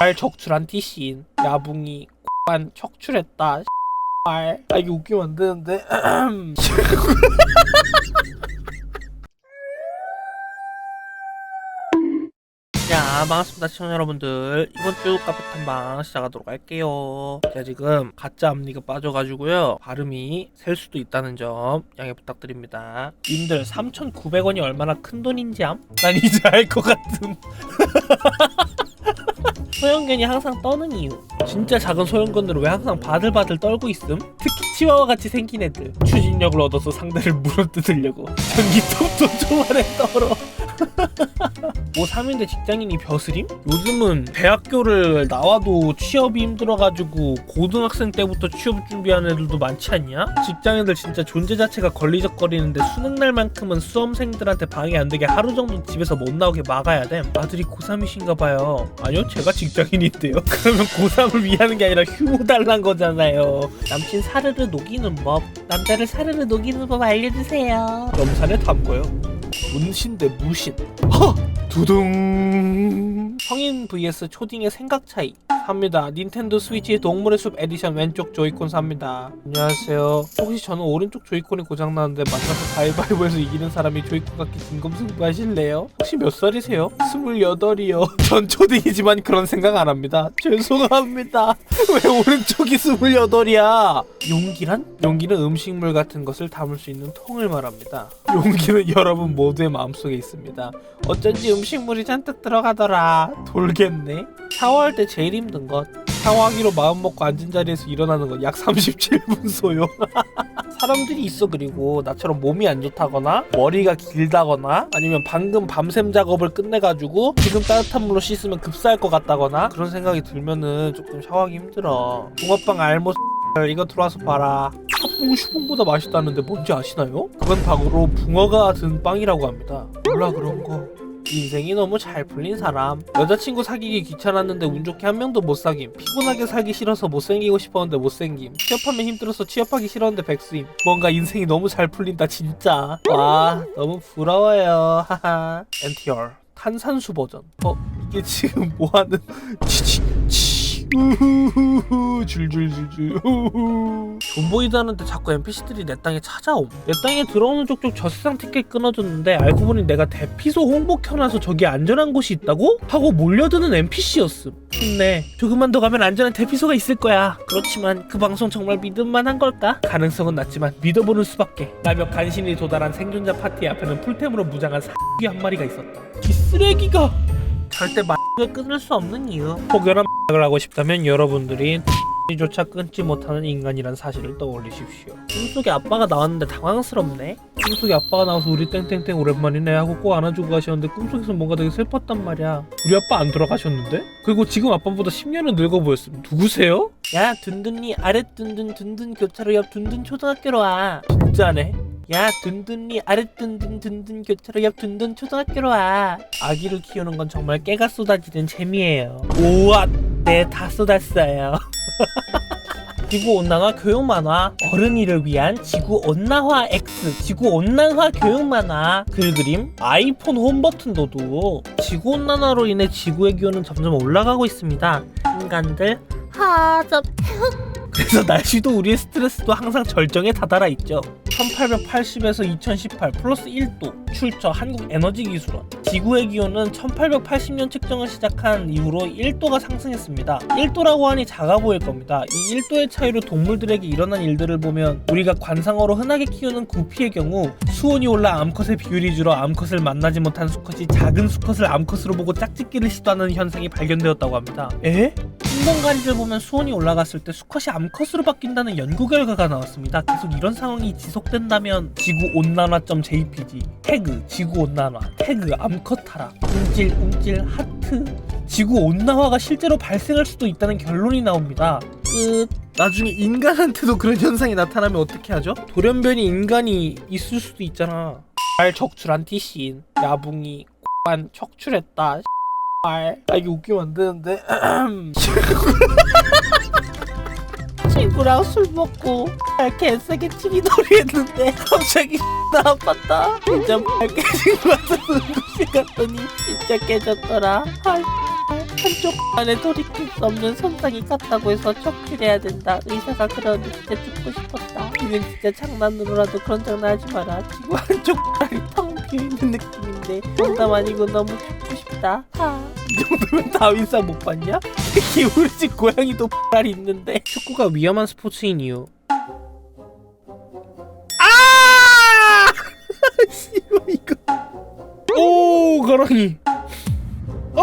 알 적출한 티신 야붕이 알아 이게 웃기면 안 되는데 자 반갑습니다 시청자 여러분들. 이번 주 카페 탐방 시작하도록 할게요. 제가 지금 가짜 앞니가 빠져가지고요. 발음이 셀 수도 있다는 점 양해 부탁드립니다. 님들 3,900원이 얼마나 큰 돈인지 암? 난 이제 알 것 같은. 소형견이 항상 떠는 이유. 진짜 작은 소형견들은 왜 항상 바들바들 떨고 있음? 특히 치와와 같이 생긴 애들. 추진력을 얻어서 상대를 물어뜯으려고. 전기톱도 좋아해 떨어 뭐 3인데 직장인이 벼슬임? 요즘은 대학교를 나와도 취업이 힘들어가지고 고등학생 때부터 취업 준비하는 애들도 많지 않냐? 직장인들 진짜 존재 자체가 걸리적거리는데 수능날만큼은 수험생들한테 방해 안 되게 하루 정도 집에서 못 나오게 막아야 돼. 아들이 고3이신가 봐요. 아니요, 제가 직장인인데요. 그러면 고3을 위하는 게 아니라 휴무 달란 거잖아요. 남친 사르르 녹이는 법, 남자를 사르르 녹이는 법 알려주세요. 염산에 담궈요. 문신대 무신. 허! 두둥. 성인 vs 초딩의 생각 차이. 삽니다. 닌텐도 스위치 동물의 숲 에디션 왼쪽 조이콘 삽니다. 안녕하세요. 혹시 저는 오른쪽 조이콘이 고장나는데 만나서 가위바위보에서 이기는 사람이 조이콘 갖기 진검승부 하실래요? 혹시 몇 살이세요? 스물여덟이요. 전 초딩이지만 그런 생각 안 합니다. 죄송합니다. 왜 오른쪽이 스물여덟이야? 용기란? 용기는 음식물 같은 것을 담을 수 있는 통을 말합니다. 용기는 여러분 모두의 마음속에 있습니다. 어쩐지 음식물이 잔뜩 들어가더라. 돌겠네. 샤워할 때 제일 힘든 것. 샤워하기로 마음 먹고 앉은 자리에서 일어나는 건약 37분 소요. 사람들이 있어 그리고 나처럼 몸이 안 좋다거나 머리가 길다거나 아니면 방금 밤샘 작업을 끝내가지고 지금 따뜻한 물로 씻으면 급사할 것 같다거나 그런 생각이 들면은 조금 샤워하기 힘들어. 붕어빵 알못 이거 들어와서 봐라. 팥붕 슈붕보다 맛있다는데 뭔지 아시나요? 그건 바로 붕어가 든 빵이라고 합니다. 몰라 그런 거. 인생이 너무 잘 풀린 사람. 여자친구 사귀기 귀찮았는데 운 좋게 한 명도 못 사김 피곤하게 살기 싫어서 못생기고 싶었는데 못생김. 취업하면 힘들어서 취업하기 싫었는데 백수임 뭔가 인생이 너무 잘 풀린다 진짜. 와 너무 부러워요. 하하. NTR 탄산수 버전. 어 이게 지금 뭐하는 치치 치 우후후후 줄줄줄줄. 우후. 존보이드하는데 자꾸 NPC들이 내 땅에 찾아옴. 내 땅에 들어오는 족족 저 세상 티켓 끊어줬는데 알고 보니 내가 대피소 홍보 켜놔서 저기 안전한 곳이 있다고? 하고 몰려드는 NPC였음. 좋네 조금만 더 가면 안전한 대피소가 있을 거야. 그렇지만 그 방송 정말 믿음만한 걸까? 가능성은 낮지만 믿어보는 수밖에. 나며 간신히 도달한 생존자 파티 앞에는 풀템으로 무장한 사기 한 마리가 있었다. 이 쓰레기가 절대 을 끊을 수 없는 이유 혹여나 을 하고 싶다면 여러분들이 조차 끊지 못하는 인간이란 사실을 떠올리십시오. 꿈속에 아빠가 나왔는데 당황스럽네. 꿈속에 아빠가 나와서 우리 땡땡땡 오랜만이네 하고 꼭 안아주고 가셨는데 꿈속에서 뭔가 되게 슬펐단 말이야. 우리 아빠 안 돌아가셨는데? 그리고 지금 아빠보다 10년은 늙어 보였음. 누구세요? 야 둔둔니 아래 둔둔 둔둔 교차로 옆 둔둔 초등학교로 와. 진짜네. 야 둔둔니 아래 둔둔 둔둔 교차로 옆 둔둔 초등학교로 와. 아기를 키우는 건 정말 깨가 쏟아지는 재미예요. 오와 네다 쏟았어요. 지구 온난화 교육 만화 어른이를 위한 지구 온난화 X 지구 온난화 교육 만화. 글 그림 아이폰 홈 버튼 도도 지구 온난화로 인해 지구의 기온은 점점 올라가고 있습니다. 인간들 하접 그래서 날씨도 우리의 스트레스도 항상 절정에 다다라 있죠. 1880에서 2018 플러스 1도 출처 한국에너지기술원 지구의 기온은 1880년 측정을 시작한 이후로 1도가 상승했습니다. 1도라고 하니 작아 보일 겁니다. 이 1도의 차이로 동물들에게 일어난 일들을 보면 우리가 관상어로 흔하게 키우는 구피의 경우 수온이 올라 암컷의 비율이 줄어 암컷을 만나지 못한 수컷이 작은 수컷을 암컷으로 보고 짝짓기를 시도하는 현상이 발견되었다고 합니다. 에? 인공가리를 보면 수온이 올라갔을 때 수컷이 암컷으로 바뀐다는 연구 결과가 나왔습니다. 계속 이런 상황이 지속된다면 지구 온난화.jpg 태그 지구 온난화 태그 암컷 타락 움찔 움찔 하트 지구 온난화가 실제로 발생할 수도 있다는 결론이 나옵니다. 끝. 나중에 인간한테도 그런 현상이 나타나면 어떻게 하죠? 돌연변이 인간이 있을 수도 있잖아. 알 적출한 티신 야붕이 관 척출했다. 알. 아 이게 웃기면 안 되는데. 친구랑 술 먹고 알 개세게 치기놀이 했는데 갑자기 나 아팠다. 진짜 알 깨진 것 같은 눈빛 갔더니 진짜 깨졌더라. 아, 한쪽 안에 돌이킬 수 없는 손상이 갔다고 해서 척필해야 된다. 의사가 그러는데 진짜 죽고 싶었다. 이건 진짜 장난으로라도 그런 장난하지 마라. 지금 한쪽 발이 텅 비어있는 느낌인데 농담 아니고 너무 죽고 싶다. 아. 이 정도면 다윈상 못 봤냐? 특히 우리 집 고양이도 발이 있는데 축구가 위험한 스포츠인 이유 아! 씨발 이거 오 가랑이 오!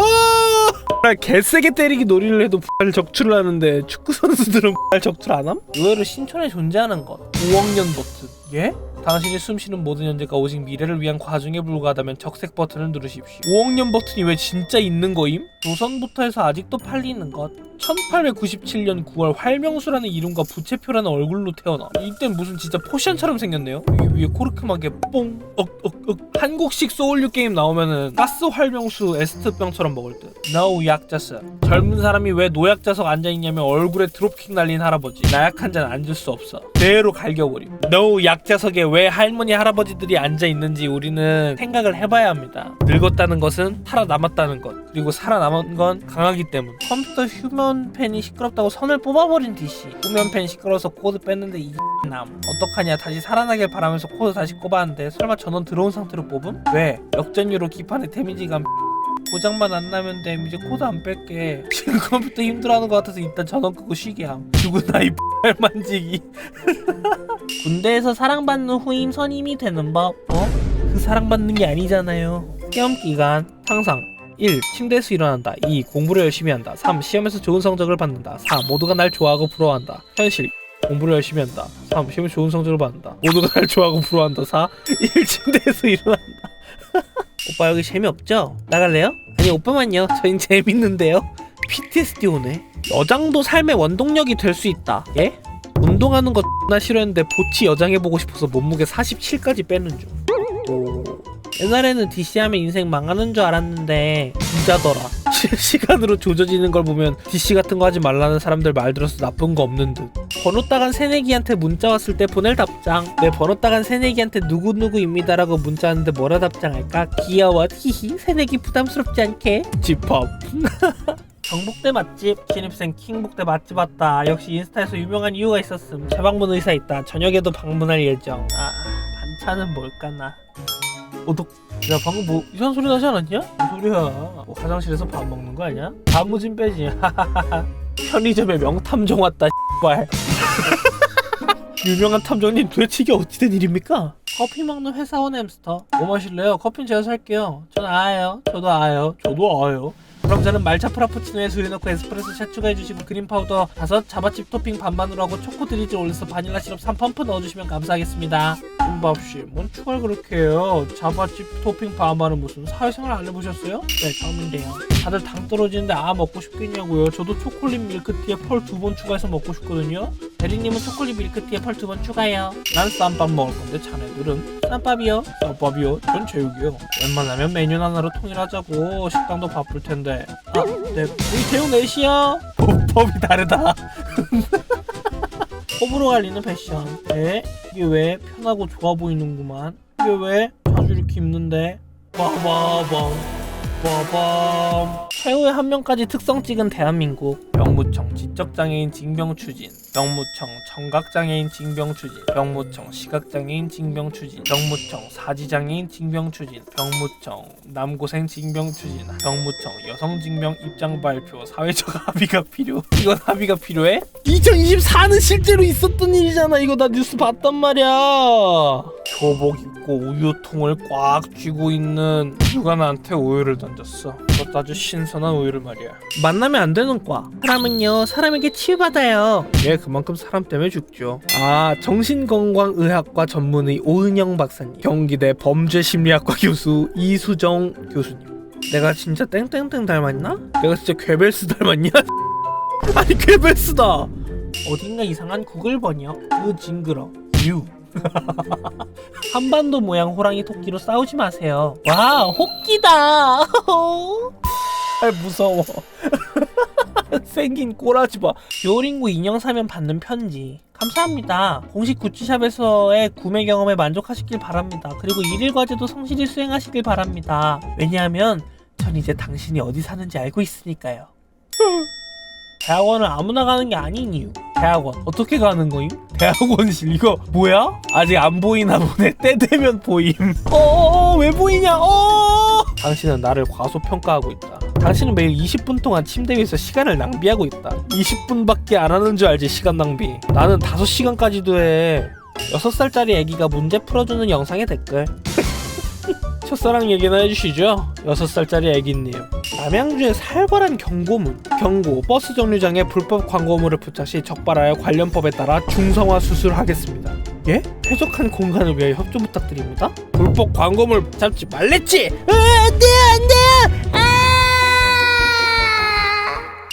아, 개세게 때리기 놀이를 해도 발 적출을 하는데 축구 선수들은 발 적출 안 함? 의외로 신촌에 존재하는 것 5억 년 버튼 예? 당신이 숨쉬는 모든 현재가 오직 미래를 위한 과정에 불과하다면 적색 버튼을 누르십시오. 5억년 버튼이 왜 진짜 있는 거임? 조선부터 해서 아직도 팔리는 것. 1897년 9월 활명수라는 이름과 부채표라는 얼굴로 태어나. 이땐 무슨 진짜 포션처럼 생겼네요. 위에 코르크막에 뽕 억 억 억. 한국식 소울류 게임 나오면은 가스 활명수 에스트병처럼 먹을 듯. No 약자석 젊은 사람이 왜 노약자석 앉아있냐면 얼굴에 드롭킥 날린 할아버지. 나약 한잔 앉을 수 없어. 대로 갈겨버림. No 약 자석에 왜 할머니 할아버지들이 앉아 있는지 우리는 생각을 해봐야 합니다 늙었다는 것은 살아남았다는 것 그리고 살아남은 건 강하기 때문 컴퓨터 휴면 펜이 시끄럽다고 선을 뽑아버린 DC 후면 펜 시끄러워서 코드 뺐는데 이 남 어떡하냐 다시 살아나길 바라면서 코드 다시 꼽았는데 설마 전원 들어온 상태로 뽑음? 왜? 역전유로 기판의 데미지가 고장만 안 나면 돼 이제 코드 안 뺄게 지금 컴퓨터 힘들어하는 것 같아서 일단 전원 끄고 쉬게 함 누구나 이 X 만지기 군대에서 사랑받는 후임 선임이 되는 법 어? 그 사랑받는 게 아니잖아요 시험 기간 상상 1. 침대에서 일어난다 2. 공부를 열심히 한다 3. 시험에서 좋은 성적을 받는다 4. 모두가 날 좋아하고 부러워한다 현실 공부를 열심히 한다 3. 시험에 좋은 성적을 받는다 모두가 날 좋아하고 부러워한다 4. 1. 침대에서 일어난다 오빠 여기 재미없죠? 나갈래요? 아니 오빠만요 저흰 재밌는데요 PTSD 오네 여장도 삶의 원동력이 될 수 있다 예? 운동하는 거 X나 싫어했는데 보치 여장 해보고 싶어서 몸무게 47까지 빼는 중 오. 옛날에는 DC하면 인생 망하는 줄 알았는데 진짜더라 실시간으로 조져지는 걸 보면 DC 같은 거 하지 말라는 사람들 말 들어서 나쁜 거 없는 듯. 번호 따간 새내기한테 문자 왔을 때 보낼 답장. 내 번호 따간 새내기한테 누구누구입니다라고 문자 왔는데 뭐라 답장할까? 귀여워. 히히. 새내기 부담스럽지 않게. 집합. 경북대 맛집. 신입생 킹북대 맛집 왔다. 역시 인스타에서 유명한 이유가 있었음. 재방문 의사 있다. 저녁에도 방문할 예정. 아 반찬은 뭘까나. 오독 야 방금 뭐 이상한 소리 나지 않았냐? 무슨 소리야? 뭐 화장실에서 밥 먹는 거 아니야? 단무진 빼지. 편의점에 명탐정 왔다 발. 유명한 탐정님 도대체 이게 어찌된 일입니까? 커피 먹는 회사원 햄스터. 뭐 마실래요? 커피는 제가 살게요. 전 아예요. 저도 아예요. 저도 아예요. 그럼 저는 말차 프라푸치노에 수유 넣고 에스프레소 샷 추가해주시고 그린 파우더 다섯 자바칩 토핑 반반으로 하고 초코 드리즐 올려서 바닐라 시럽 3펌프 넣어주시면 감사하겠습니다 김밥씨 뭔 추가를 그렇게 해요? 자바칩 토핑 반반은 무슨 사회생활 안 해보셨어요? 네 처음인데요. 다들 당 떨어지는데 아 먹고 싶겠냐고요? 저도 초콜릿 밀크티에 펄 두 번 추가해서 먹고 싶거든요. 대리님은 초콜릿 밀크티에 펄 두 번 추가해요. 난 쌈밥 먹을 건데 자네들은? 쌈밥이요? 쌈밥이요? 전 제육이요. 웬만하면 메뉴 하나로 통일하자고. 식당도 바쁠 텐데. 아, 네. 우리 제육 넷이요? 법이 다르다 호불호 갈리는 패션. 에? 이게 왜 편하고 좋아 보이는구만. 이게 왜 자주 이렇게 입는데? 빠바밤 빠밤 최후의 한 명까지 특성 찍은 대한민국. 병무청 지적장애인 징병 추진. 병무청 청각장애인 징병 추진. 병무청 시각장애인 징병 추진. 병무청 사지장애인 징병 추진. 병무청 남고생 징병 추진. 병무청 여성 징병 입장 발표. 사회적 합의가 필요. 이건 합의가 필요해? 2024는 실제로 있었던 일이잖아. 이거 나 뉴스 봤단 말이야. 교복 입고 우유통을 꽉 쥐고 있는 누가 나한테 우유를 던졌어? 그것도 아주 신선한 우유를 말이야. 만나면 안 되는 과. 사람은요 사람에게 치유받아요. 예 그만큼 사람 때문에 죽죠. 아 정신건강의학과 전문의 오은영 박사님 경기대 범죄심리학과 교수 이수정 교수님. 내가 진짜 땡땡땡 닮았나? 내가 진짜 괴벨스 닮았냐? 아니 괴벨스다! 어딘가 이상한 구글 번역. 으 징그러. 유 한반도 모양 호랑이 토끼로 싸우지 마세요. 와, 호끼다. 아, 무서워. 생긴 꼬라지 봐. 요링구 인형 사면 받는 편지. 감사합니다. 공식 구찌샵에서의 구매 경험에 만족하시길 바랍니다. 그리고 일일 과제도 성실히 수행하시길 바랍니다. 왜냐하면 전 이제 당신이 어디 사는지 알고 있으니까요. 대학원을 아무나 가는 게 아닌 이유 대학원. 어떻게 가는 거임? 대학원실. 이거 뭐야? 아직 안 보이나 보네. 때 되면 보임. 어어어 왜 보이냐? 어 당신은 나를 과소평가하고 있다. 당신은 매일 20분 동안 침대 위에서 시간을 낭비하고 있다. 20분밖에 안 하는 줄 알지 시간 낭비? 나는 5시간까지도 해. 6살짜리 애기가 문제 풀어주는 영상의 댓글 첫사랑 얘기나 해주시죠. 6살짜리 애기님. 남양주의 살벌한 경고문. 경고 버스 정류장에 불법 광고물을 부착 시 적발하여 관련법에 따라 중성화 수술하겠습니다. 예? 쾌적한 공간을 위해 협조 부탁드립니다. 불법 광고물 잡지 말랬지! 안돼! 안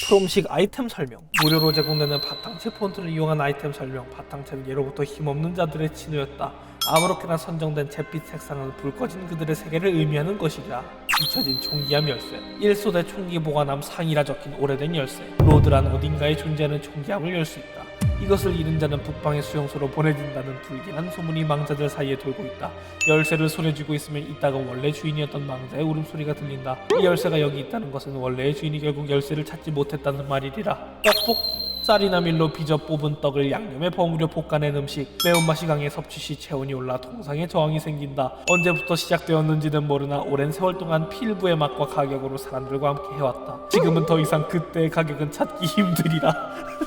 프롬식 아이템 설명. 무료로 제공되는 바탕체 폰트를 이용한 아이템 설명. 바탕체는 예로부터 힘없는 자들의 친우였다. 아무렇게나 선정된 잿빛 색상은 불 꺼진 그들의 세계를 의미하는 것이라 잊혀진 총기함 열쇠 1소대 총기 보관함 상이라 적힌 오래된 열쇠. 로드란 어딘가에 존재하는 총기함을 열 수 있다 이것을 잃은 자는 북방의 수용소로 보내진다는 불길한 소문이 망자들 사이에 돌고 있다. 열쇠를 손에 쥐고 있으면 이따가 원래 주인이었던 망자의 울음소리가 들린다. 이 열쇠가 여기 있다는 것은 원래의 주인이 결국 열쇠를 찾지 못했다는 말이리라. 떡볶이. 쌀이나 밀로 빚어 뽑은 떡을 양념에 버무려 볶아낸 음식 매운맛이 강해 섭취 시 체온이 올라 통상에 저항이 생긴다 언제부터 시작되었는지는 모르나 오랜 세월 동안 필부의 맛과 가격으로 사람들과 함께 해왔다 지금은 더 이상 그때의 가격은 찾기 힘들이라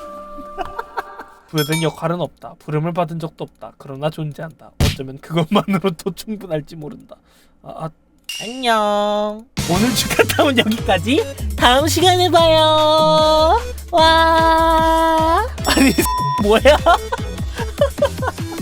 부여된 역할은 없다. 부름을 받은 적도 없다. 그러나 존재한다. 어쩌면 그것만으로도 충분할지 모른다. 아, 아, 안녕. 오늘 축하타운 여기까지. 다음 시간에 봐요. 와. 아니 뭐야?